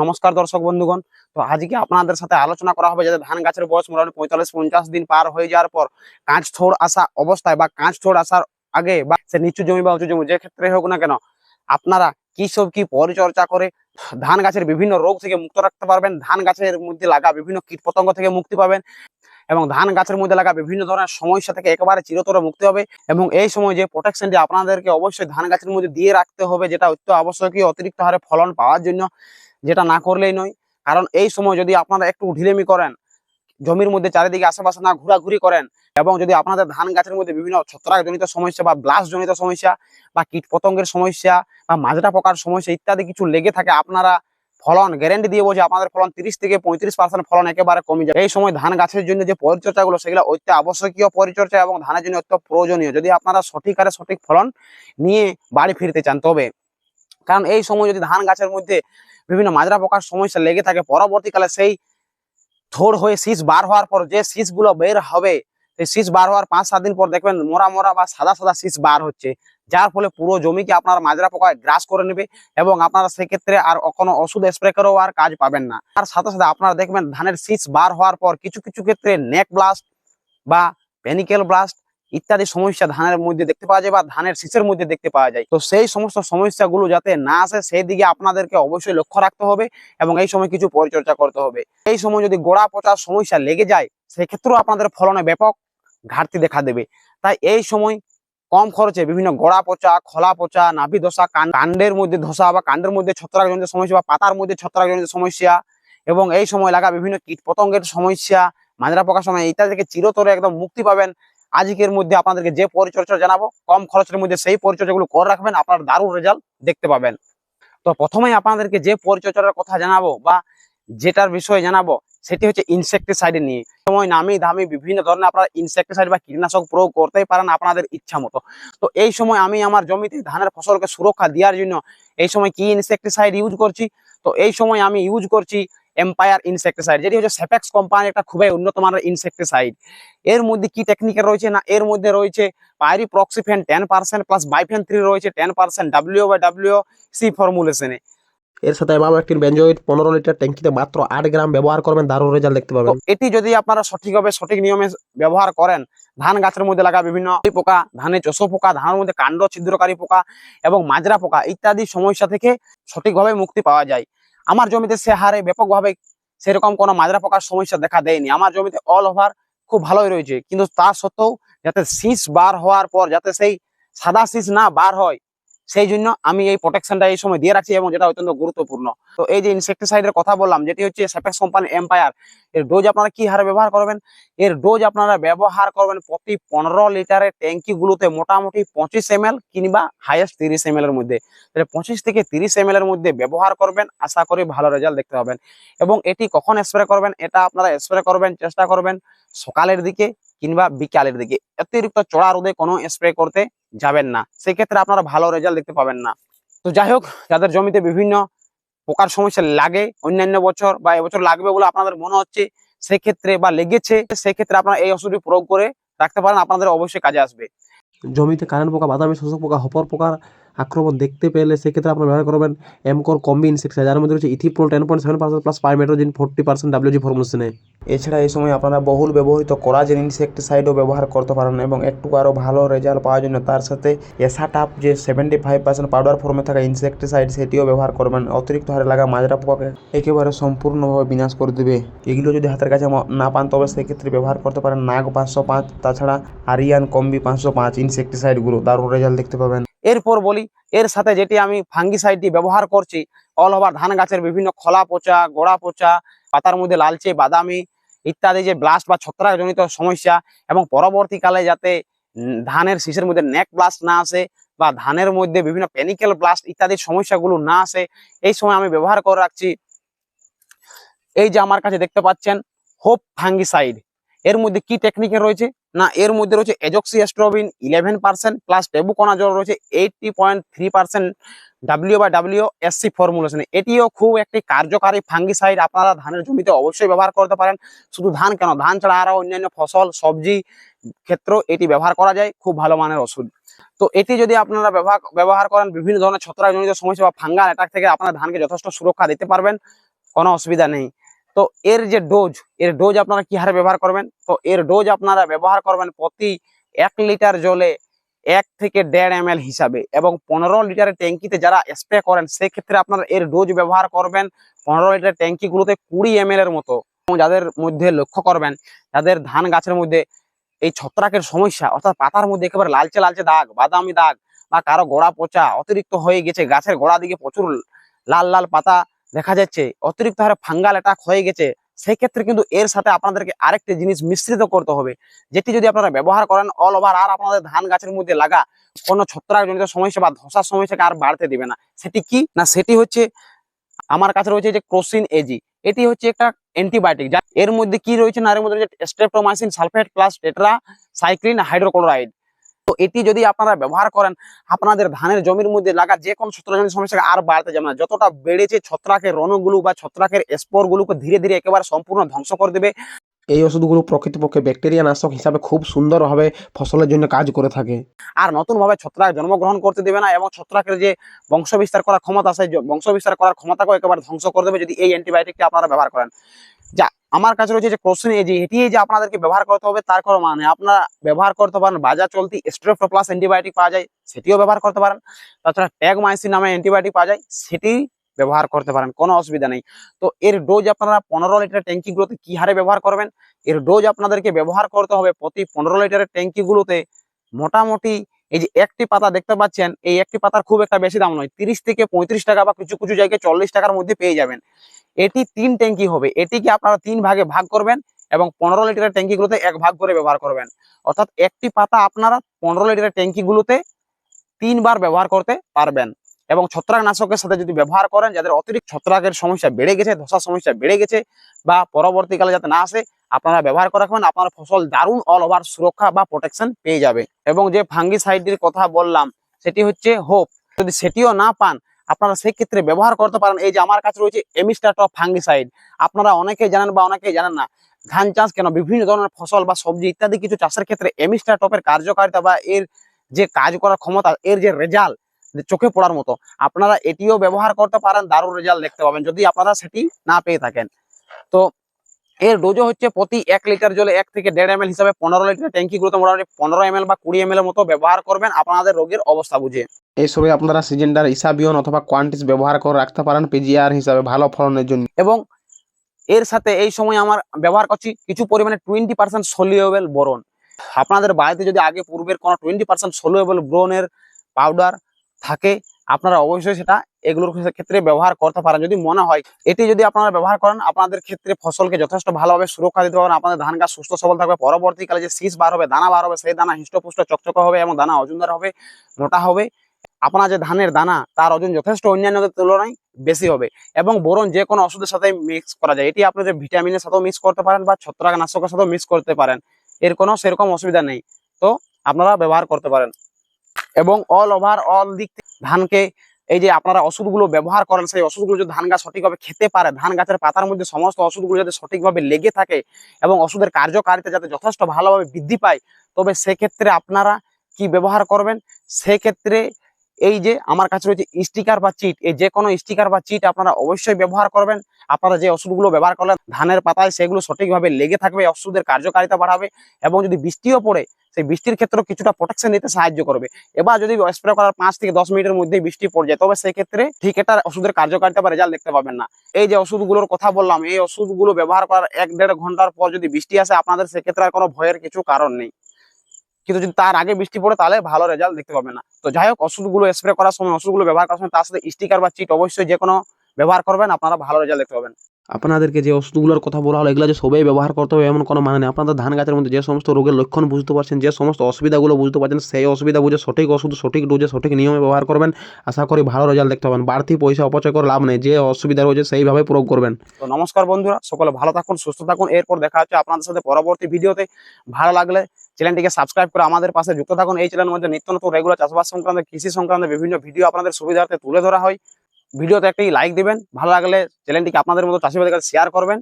নমস্কার দর্শক বন্ধুগণ। তো আজকে আপনাদের সাথে আলোচনা করা হবে যাতে ধান গাছের বয়স মোটামুটি পঁয়তাল্লিশ, পঞ্চাশ দিন পার হয়ে যাওয়ার পর কাঁচ থোড় আসা অবস্থায় বা কাঁচ থোড় আসার আগে বা সে নিচু জমি বা উঁচু জমি যে ক্ষেত্রে হোক না কেন, আপনারা কি সব কি পরিচর্যা করে ধান গাছের বিভিন্ন রোগ থেকে মুক্ত রাখতে পারবেন, ধান গাছের মধ্যে লাগা বিভিন্ন কীট পতঙ্গ থেকে মুক্তি পাবেন এবং ধান গাছের মধ্যে লাগা বিভিন্ন ধরনের সমস্যা থেকে একেবারে চিরতরে মুক্তি হবে এবং এই সময় যে প্রোটেকশনটি আপনাদেরকে অবশ্যই ধান গাছের মধ্যে দিয়ে রাখতে হবে, যেটা অত্য আবশ্যকীয়, অতিরিক্ত হারে ফলন পাওয়ার জন্য যেটা না করলেই নয়। কারণ এই সময় যদি আপনারা একটু ঢিলেমি করেন, জমির মধ্যে চারিদিকে আশেপাশে না ঘোরাঘুরি করেন, এবং যদি আপনাদের ধান গাছের মধ্যে বিভিন্ন ছত্রাকজনিত সমস্যা বা ব্লাস্ট জনিত সমস্যা বা কীট পতঙ্গের সমস্যা বা মাজরা পোকার সমস্যা ইত্যাদি কিছু লেগে থাকে, আপনারা ফলন গ্যারেন্টি দিয়ে বলছে আপনাদের ফলন তিরিশ থেকে পঁয়ত্রিশ পার্সেন্ট ফলন একেবারে কমে যায়। এই সময় ধান গাছের জন্য যে পরিচর্যাগুলো, সেগুলো অত্য আবশ্যকীয় পরিচর্যা এবং ধানের জন্য অত্য প্রয়োজনীয়। যদি আপনারা সঠিক হারে সঠিক ফলন নিয়ে বাড়ি ফিরতে চান, তবে কারণ এই সময় যদি ধান গাছের মধ্যে বিভিন্ন মাজরা পোকার সমস্যা লেগে থাকে। পরবর্তীকালে সেই থোড় হয়ে শীষ বার হওয়ার পর যে শীষগুলো বের হবে, সেই শীষ বার হওয়ার পাঁচ সাত দিন পর দেখবেন মোরা মোরা বা সাদা সাদা শীষ বার হচ্ছে। যার ফলে পুরো জমিকে আপনার মাজরা পোকায় গ্রাস করে নেবে এবং আপনারা সেক্ষেত্রে আর কোনো ওষুধ স্প্রে করেও আর কাজ পাবেন না। আর সাথে সাথে আপনারা দেখবেন ধানের শীষ বার হওয়ার পর কিছু কিছু ক্ষেত্রে নেক ব্লাস্ট বা পেনিকেল ব্লাস্ট ইত্যাদি সমস্যা ধানের মধ্যে দেখতে পাওয়া যায় বা ধানের শীষের মধ্যে দেখতে পাওয়া যায়। তো সেই সমস্ত সমস্যাগুলো যাতে না আসে, সেই দিকে আপনাদেরকে অবশ্যই লক্ষ্য রাখতে হবে এবং এই সময় কিছু পরিচর্যা করতে হবে। এই সময় যদি গোড়া পচার সমস্যা লেগে যায়, সেক্ষেত্রেও আপনাদের ফলনে ব্যাপক ঘাটতি দেখা দেবে। তাই এই সময় কম খরচে বিভিন্ন গোড়া পচা, খোলা পচা, নাভি ধসা কাণ্ডের মধ্যে ধসা বা কাণ্ডের মধ্যে ছত্রাকজনিত সমস্যা বা পাতার মধ্যে ছত্রাকজনিত সমস্যা এবং এই সময় লাগা বিভিন্ন কীট পতঙ্গের সমস্যা, মাজরা পোকার সময় ইত্যাদি থেকে চিরতরে একদম মুক্তি পাবেন। আজকের মধ্যে আপনাদেরকে যে পরিচর্যা জানাব, কম খরচের মধ্যে সেই পরিচর্যাগুলো করে রাখবেন, আপনার দারুণ রেজাল্ট দেখতে পাবেন। তো প্রথমেই আপনাদেরকে যে পরিচর্যার কথা জানাব বা যেটার বিষয়ে জানাব, সেটি হচ্ছে ইনসেকটিসাইড নিয়ে। সময় নামি দামি বিভিন্ন ধরনের আপনারা ইনসেকটিসাইড বা কীটনাশক প্রয়োগ করতেই পারেন আপনাদের ইচ্ছা মতো। তো এই সময় আমি আমার জমিতে ধানের ফসলকে সুরক্ষা দেওয়ার জন্য এই সময় কি ইনসেকটিসাইড ইউজ করছি? তো এই সময় আমি ইউজ করছি এম্পায়ার ইনসেকটিসাইড যেটি হচ্ছে সেপেক্স কোম্পানির একটা খুবই উন্নত মানের ইনসেকটিসাইড এর মধ্যে কি টেকনিকের রয়েছে না? এর মধ্যে রয়েছে pyriproxyfen ten percent plus bifenthrin রয়েছে ten percent W by W C ফর্মুলেশনে এর সাথে একটি বেঞ্জয়েড পনেরো লিটার ট্যাঙ্কিতে মাত্র আট গ্রাম ব্যবহার করবেন দারুণ রেজাল্ট দেখতে পাবেন। এটি যদি আপনারা সঠিকভাবে সঠিক নিয়মে ব্যবহার করেন ধান গাছের মধ্যে লাগা বিভিন্ন পোকা ধানে চোষো পোকা ধানের মধ্যে কাণ্ড ছিদ্রকারী পোকা এবং মাজরা পোকা ইত্যাদি সমস্যা থেকে সঠিকভাবে মুক্তি পাওয়া যায়। আমার জমিতে সে হারে ব্যাপকভাবে সেরকম কোনো মাজরা পোকার সমস্যা দেখা দেয়নি। আমার জমিতে অল ওভার খুব ভালোই রয়েছে। কিন্তু তা সত্ত্বেও যাতে শীষ বার হওয়ার পর, যাতে সেই সাদা শীষ না বার হয় সেই জন্য আমি এই প্রোটেকশনটা এই সময় দিয়ে রাখছি এবং যেটা অত্যন্ত গুরুত্বপূর্ণ। তো এই যে ইনসেকটিসাইডের কথা বললাম, যেটি হচ্ছে সেপেক্স কোম্পানি এম্পায়ার এর ডোজ আপনারা কি হারে ব্যবহার করবেন? এর ডোজ আপনারা ব্যবহার করবেন প্রতি পনেরো লিটারের ট্যাঙ্কি গুলোতে মোটামুটি পঁচিশ এম কিংবা হাইয়েস্ট তিরিশ এম এর মধ্যে। তাহলে পঁচিশ থেকে তিরিশ এম এর মধ্যে ব্যবহার করবেন, আশা করি ভালো রেজাল্ট দেখতে পাবেন। এবং এটি কখন স্প্রে করবেন? এটা আপনারা স্প্রে করবেন, চেষ্টা করবেন সকালের দিকে কিংবা বিকালের দিকে। অতিরিক্ত চড়া রোদে কোনো স্প্রে করতে যাবেন না। সেক্ষেত্রে আপনারা ভালো রেজাল্ট দেখতে পাবেন না। তো যাই হোক, যাদের জমিতে বিভিন্ন পোকার সমস্যা লাগে, অন্যান্য বছর বা এবছর লাগবে বলে আপনাদের মনে হচ্ছে, সেক্ষেত্রে বা লেগেছে, সেক্ষেত্রে আপনারা এই ওষুধটি প্রয়োগ করে রাখতে পারেন। আপনাদের অবশ্যই কাজে আসবে। জমিতে কারেন্ট পোকা, বাদামি শোষক পোকা, হপর পোকার আক্রমণ দেখতে পেলে সেক্ষেত্রে আপনারা ব্যবহার করবেন এমকোর কম্বি ইনসেক্টিসাইড যার মধ্যে রয়েছে ethiprole ten point seven percent plus pymetrozine forty percent WG ফর্মুলেশনে এছাড়া এই সময় আপনারা বহুল ব্যবহৃত কোরাজেন ইনসেকটিসাইডও ব্যবহার করতে পারেন এবং একটু আরও ভালো রেজাল্ট পাওয়ার জন্য তার সাথে এসাটাপ যে সেভেন্টি ফাইভ পার্সেন্ট পাউডার ফর্মে থাকা ইনসেকটিসাইড সেটিও ব্যবহার করবেন। অতিরিক্ত হারে লাগা মাজরা পোকাকে একেবারে সম্পূর্ণভাবে বিনাশ করে দেবে। এগুলো যদি হাতের কাছে না পান, তবে সেক্ষেত্রে ব্যবহার করতে পারেন নাগ পাঁচশো পাঁচ, তাছাড়া আরিয়ান কম্বি পাঁচশো পাঁচ ইনসেকটিসাইডগুলো দারুণ রেজাল্ট দেখতে পাবেন। এরপর বলি, এর সাথে যেটি আমি ফাঙ্গিসাইডটি ব্যবহার করছি অল ওভার ধান গাছের বিভিন্ন খোলা পচা, গোড়া পচা, পাতার মধ্যে লালচে বাদামি ইত্যাদি যে ব্লাস্ট বা ছত্রাকজনিত সমস্যা এবং পরবর্তীকালে যাতে ধানের শীষের মধ্যে নেক ব্লাস্ট না আসে বা ধানের মধ্যে বিভিন্ন পেনিক্যাল ব্লাস্ট ইত্যাদি সমস্যাগুলো না আসে, এই সময় আমি ব্যবহার করে রাখছি। এই যে আমার কাছে দেখতে পাচ্ছেন হোপ ফাঙ্গিসাইড এর মধ্যে কি টেকনিকে রয়েছে? না, এর মধ্যে রয়েছে azoxystrobin eleven percent plus tebuconazole রয়েছে eighty point three percent W বা ডাব্লিউ এসসি ফর্মুলেশন এটিও খুব একটি কার্যকারী ফাঙ্গিসাইড আপনারা ধানের জমিতে অবশ্যই ব্যবহার করতে পারেন। শুধু ধান কেন? ধান ছাড়া আরও অন্যান্য ফসল, সবজি ক্ষেত্র এটি ব্যবহার করা যায়, খুব ভালো মানের ওষুধ। তো এটি যদি আপনারা ব্যবহার ব্যবহার করেন, বিভিন্ন ধরনের ছত্রাকজনিত সমস্যা বা ফাঙ্গাল অ্যাটাক থেকে আপনারা ধানকে যথেষ্ট সুরক্ষা দিতে পারবেন, কোনো অসুবিধা নেই। তো এর যে ডোজ এর ডোজ আপনারা কি হারে ব্যবহার করবেন? তো এর ডোজ আপনারা ব্যবহার করবেন প্রতি এক লিটার জলে এক থেকে দেড় এম হিসাবে এবং পনেরো লিটারের ট্যাঙ্কিতে যারা স্প্রে করেন, সেক্ষেত্রে আপনারা এর ডোজ ব্যবহার করবেন পনেরো লিটার ট্যাঙ্কিগুলোতে কুড়ি এম এর মতো। যাদের মধ্যে লক্ষ্য করবেন, যাদের ধান গাছের মধ্যে এই ছত্রাকের সমস্যা, অর্থাৎ পাতার মধ্যে একেবারে লালচে লালচে দাগ, বাদামি দাগ বা কারও গোড়া পচা, অতিরিক্ত হয়ে গেছে, গাছের গোড়া দিকে প্রচুর লাল লাল পাতা দেখা যাচ্ছে অতিরিক্ত হারে ফাঙ্গাল অ্যাটাক হয়ে গেছে। সেই ক্ষেত্রে কিন্তু এর সাথে আপনাদেরকে আরেকটি জিনিস মিশ্রিত করতে হবে। যেটি যদি আপনারা ব্যবহার করেন অল ওভার আর আপনাদের ধান গাছের মধ্যে লাগা কোনো ছত্রাকজনিত সমস্যা বা ধসার সমস্যাকে আর বাড়তে দিবে না। সেটি কি? না, সেটি হচ্ছে আমার কাছে রয়েছে যে ক্রোসিন এজি এটি হচ্ছে একটা অ্যান্টিবায়োটিক যা এর মধ্যে কি রয়েছে না, এর মধ্যে রয়েছে streptomycin sulphate plus tetracycline hydrochloride তো এটি যদি আপনারা ব্যবহার করেন, আপনাদের ধানের জমির মধ্যে লাগা যে কোনো ছত্রাকজনিত সমস্যাকে আর বাড়তে যাবে না। যতটা বেড়েছে ছত্রাকের রণগুলো বা ছত্রাকের স্পোরগুলোকে ধীরে ধীরে একেবারে সম্পূর্ণ ধ্বংস করে দেবে। এই ওষুধগুলো প্রকৃতপক্ষে ব্যাকটেরিয়া নাশক হিসাবে খুব সুন্দরভাবে ফসলের জন্য কাজ করে থাকে। আর নতুনভাবে ছত্রাক জন্মগ্রহণ করতে দেবে না এবং ছত্রাকের যে বংশ বিস্তার করার ক্ষমতা আছে বংশ বিস্তার করার ক্ষমতাকে একেবারে ধ্বংস করে দেবে যদি এই অ্যান্টিবায়োটিকটি আপনারা ব্যবহার করেন। যা, আমার কাছে রয়েছে যে ক্রোসিন এজি এটি যে আপনাদেরকে ব্যবহার করতে হবে, তার কোনো মানে আপনারা ব্যবহার করতে পারেন, বাজার চলতি স্ট্রেপ্টোপ্লাস অ্যান্টিবায়োটিক পাওয়া যায়, সেটিও ব্যবহার করতে পারেন। তাছাড়া ট্যাগমাইসিন নামে অ্যান্টিবায়োটিক পাওয়া যায়, সেটি ব্যবহার করতে পারেন, কোনো অসুবিধা নেই। তো এর ডোজ আপনারা পনেরো লিটার ট্যাঙ্কিগুলোতে কি হারে ব্যবহার করবেন? এর ডোজ আপনাদেরকে ব্যবহার করতে হবে প্রতি পনেরো লিটারের ট্যাঙ্কিগুলোতে। মোটামুটি এই যে একটি পাতা দেখতে পাচ্ছেন, এই একটি পাতার খুব একটা বেশি দাম নয়, তিরিশ থেকে পঁয়ত্রিশ টাকা বা কিছু কিছু জায়গায় চল্লিশ টাকার মধ্যে পেয়ে যাবেন। এটি তিন ট্যাঙ্কি হবে, এটিকে আপনারা তিন ভাগে ভাগ করবেন এবং পনেরো লিটারের ট্যাঙ্কিগুলোতে এক ভাগ করে ব্যবহার করবেন। অর্থাৎ একটি পাতা আপনারা পনেরো লিটারের ট্যাঙ্কিগুলোতে তিনবার ব্যবহার করতে পারবেন। এবং ছত্রাকনাশকের সাথে যদি ব্যবহার করেন, যাদের অতিরিক্ত ছত্রাকের সমস্যা বেড়ে গেছে ধসার সমস্যা বেড়ে গেছে বা পরবর্তীকালে যাতে না আসে, আপনারা ব্যবহার করে রাখবেন আপনার ফসল দারুণ অল ওভার সুরক্ষা বা প্রোটেকশন পেয়ে যাবে। এবং যে ফাঙ্গিসাইডের কথা বললাম, সেটি হচ্ছে হোপ যদি সেটিও না পান, আপনারা সেই ক্ষেত্রে ব্যবহার করতে পারেন। এই যে আমার কাছে রয়েছে এমিস্টাটপ ফাঙ্গিসাইড আপনারা অনেকেই জানেন বা অনেকেই জানেন না, ধান চাষ কেন? বিভিন্ন ধরনের ফসল বা সবজি ইত্যাদি কিছু চাষের ক্ষেত্রে এমিস্টাটপের কার্যকারিতা বা এর যে কাজ করার ক্ষমতা, এর যে রেজাল্ট চোখে পড়ার মতো। আপনারা এটিও ব্যবহার করতে পারেন দারুণ রেজাল্ট দেখতে পাবেন যদি আপনারা সেটি না পেয়ে থাকেন। তো এর ডোজও হচ্ছে প্রতি এক লিটার জলে এক থেকে দেড় এম হিসাবে পনেরো লিটার ট্যাঙ্কিগুলোতে মোটামুটি পনেরো এম বা কুড়ি এম মতো ব্যবহার করবেন আপনাদের রোগের অবস্থা বুঝে। এই সময় আপনারা সিজেন্ডার ইসাবিয়ন অথবা কোয়ান্টিস ব্যবহার করে রাখতে পারেন পিজিআর হিসাবে ভালো ফলনের জন্য। এবং এর সাথে এই সময় আমার ব্যবহার করছি কিছু পরিমাণে টোয়েন্টি পার্সেন্ট সলিউবেল বোরন। আপনাদের বাড়িতে যদি আগে পূর্বের কোনো টোয়েন্টি পার্সেন্ট সলিউবেল বোরনের পাউডার থাকে, আপনারা অবশ্যই সেটা এগুলোর ক্ষেত্রে ব্যবহার করতে পারেন। যদি মনে হয় এটি যদি আপনারা ব্যবহার করেন, আপনাদের ক্ষেত্রে ফসলকে যথেষ্ট ভালোভাবে সুরক্ষা দিতে পারেন আপনাদের ধান গাছ সুস্থ সবল থাকবে, পরবর্তীকালে যে শীষ বার হবে, দানা বার হবে, সেই দানা হৃষ্টপুষ্ট, চকচকে হবে এবং দানা ওজনদার হবে, মোটা হবে। আপনার যে ধানের দানা, তার ওজন যথেষ্ট অন্যান্যদের তুলনায় বেশি হবে এবং বোরন যে কোনো ওষুধের সাথে মিক্স করা যায়। এটি আপনাদের ভিটামিনের সাথেও মিক্স করতে পারেন বা ছত্রাকনাশকের সাথেও মিক্স করতে পারেন, এর কোনো সেরকম অসুবিধা নেই। তো আপনারা ব্যবহার করতে পারেন। এবং অল ওভার অল দিক ধানকে এই যে আপনারা ওষুধগুলো ব্যবহার করেন, সেই ওষুধগুলো যদি ধান গাছ সঠিকভাবে খেতে পারে, ধান গাছের পাতার মধ্যে সমস্ত ওষুধগুলো যাতে সঠিকভাবে লেগে থাকে এবং ওষুধের কার্যকারিতা যাতে যথেষ্ট ভালোভাবে বৃদ্ধি পায়, তবে সেক্ষেত্রে আপনারা কি ব্যবহার করবেন? সেক্ষেত্রে এই যে আমার কাছে রয়েছে স্টিকার বা চিট এই যে কোনো স্টিকার বা চিট আপনারা অবশ্যই ব্যবহার করবেন। আপনারা যে ওষুধগুলো ব্যবহার করলেন, ধানের পাতায় সেগুলো সঠিকভাবে লেগে থাকবে, ওষুধের কার্যকারিতা বাড়াবে এবং যদি বৃষ্টিও পড়ে সেই বৃষ্টির ক্ষেত্রে কিছুটা প্রোটেকশন দিতে সাহায্য করবে। এবার যদি স্প্রে করার পাঁচ থেকে দশ মিনিটের মধ্যে বৃষ্টি পড়ে যায়, তবে সেই ক্ষেত্রে ঠিক এটা ওষুধের কার্যকারিতা বা রেজাল্ট দেখতে পাবেন না। এই যে ওষুধগুলোর কথা বললাম, এই ওষুধগুলো ব্যবহার করার এক দেড় ঘণ্টার পর যদি বৃষ্টি আসে, আপনাদের সেক্ষেত্রে আর কোনো ভয়ের কিছু কারণ নেই। কিন্তু যদি তার আগে বৃষ্টি পড়ে, তাহলে ভালো রেজাল্ট দেখতে পাবেন না। তো যাই হোক, ওষুধগুলো স্প্রে করার সময়, ওষুধগুলো ব্যবহার করার সময়, তার সাথে স্টিকার বা চিট অবশ্যই যে কোনো ব্যবহার করবেন, আপনারা ভালো রেজাল্ট দেখতে পাবেন। আপনাদেরকে যে ওষুধগুলোর কথা বলা হলো, এগুলো যে সবাই ব্যবহার করতে হবে, এমন কোনো মানে নেই। আপনাদের ধান গাছের মধ্যে যে সমস্ত রোগের লক্ষণ বুঝতে পারছেন, যে সমস্ত অসুবিধাগুলো বুঝতে পারছেন, সেই অসুবিধা বুঝে সঠিক ওষুধ, সঠিক ডোজে সঠিক নিয়মে ব্যবহার করবেন। আশা করি ভালো রেজাল্ট দেখতে পাবেন। বাড়তি পয়সা অপচয় করে লাভ নেই। যে অসুবিধা রয়েছে, সেইভাবে প্রয়োগ করবেন। তো নমস্কার বন্ধুরা, সকলে ভালো থাকুন, সুস্থ থাকুন। এরপর দেখা হচ্ছে আপনাদের সাথে পরবর্তী ভিডিওতে। ভালো লাগলে চ্যানেলটিকে সাবস্ক্রাইব করে আমাদের পাশে যুক্ত থাকুন। এই চ্যানেলের মধ্যে নিত্য নতুন রেগুলার চাষবাস সংক্রান্ত, কৃষি সংক্রান্ত বিভিন্ন ভিডিও আপনাদের সুবিধার্থে তুলে ধরা হয়। ভিডিওতে একটি লাইক দিবেন। ভালো লাগলে চ্যানেলটিকে আপনাদের মতো চাষিবাদের কাছে শেয়ার করবেন।